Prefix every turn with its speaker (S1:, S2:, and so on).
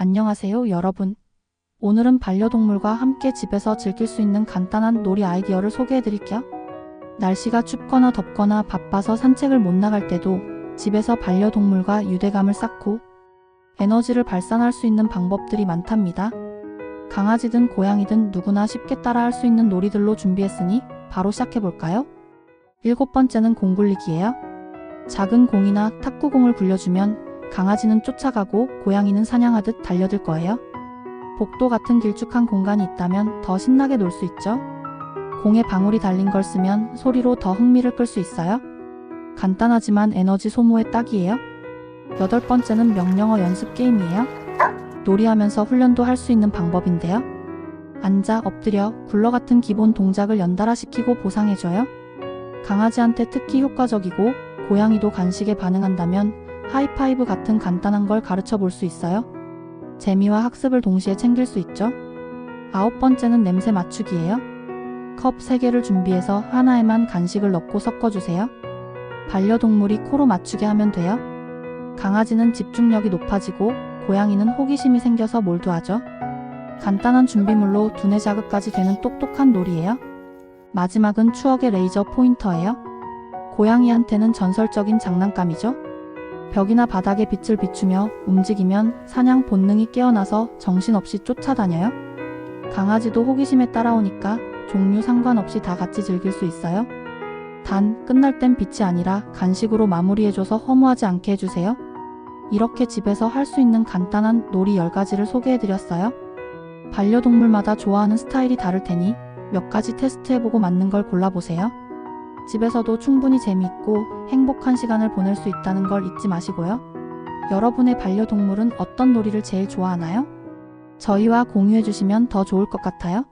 S1: 안녕하세요, 여러분. 오늘은 반려동물과 함께 집에서 즐길 수 있는 간단한 놀이 아이디어를 소개해 드릴게요. 날씨가 춥거나 덥거나 바빠서 산책을 못 나갈 때도 집에서 반려동물과 유대감을 쌓고 에너지를 발산할 수 있는 방법들이 많답니다. 강아지든 고양이든 누구나 쉽게 따라할 수 있는 놀이들로 준비했으니 바로 시작해 볼까요? 일곱 번째는 공 굴리기예요. 작은 공이나 탁구공을 굴려주면 강아지는 쫓아가고 고양이는 사냥하듯 달려들 거예요. 복도 같은 길쭉한 공간이 있다면 더 신나게 놀 수 있죠. 공에 방울이 달린 걸 쓰면 소리로 더 흥미를 끌 수 있어요. 간단하지만 에너지 소모에 딱이에요. 여덟 번째는 명령어 연습 게임이에요. 놀이하면서 훈련도 할 수 있는 방법인데요. 앉아, 엎드려, 굴러 같은 기본 동작을 연달아 시키고 보상해줘요. 강아지한테 특히 효과적이고 고양이도 간식에 반응한다면 하이파이브 같은 간단한 걸 가르쳐 볼 수 있어요. 재미와 학습을 동시에 챙길 수 있죠. 아홉 번째는 냄새 맞추기예요. 컵 3개를 준비해서 하나에만 간식을 넣고 섞어주세요. 반려동물이 코로 맞추게 하면 돼요. 강아지는 집중력이 높아지고 고양이는 호기심이 생겨서 몰두하죠. 간단한 준비물로 두뇌 자극까지 되는 똑똑한 놀이예요. 마지막은 추억의 레이저 포인터예요. 고양이한테는 전설적인 장난감이죠. 벽이나 바닥에 빛을 비추며 움직이면 사냥 본능이 깨어나서 정신없이 쫓아다녀요. 강아지도 호기심에 따라오니까 종류 상관없이 다 같이 즐길 수 있어요. 단, 끝날 땐 빛이 아니라 간식으로 마무리해줘서 허무하지 않게 해주세요. 이렇게 집에서 할 수 있는 간단한 놀이 10가지를 소개해드렸어요. 반려동물마다 좋아하는 스타일이 다를 테니 몇 가지 테스트해보고 맞는 걸 골라보세요. 집에서도 충분히 재미있고 행복한 시간을 보낼 수 있다는 걸 잊지 마시고요. 여러분의 반려동물은 어떤 놀이를 제일 좋아하나요? 저희와 공유해주시면 더 좋을 것 같아요.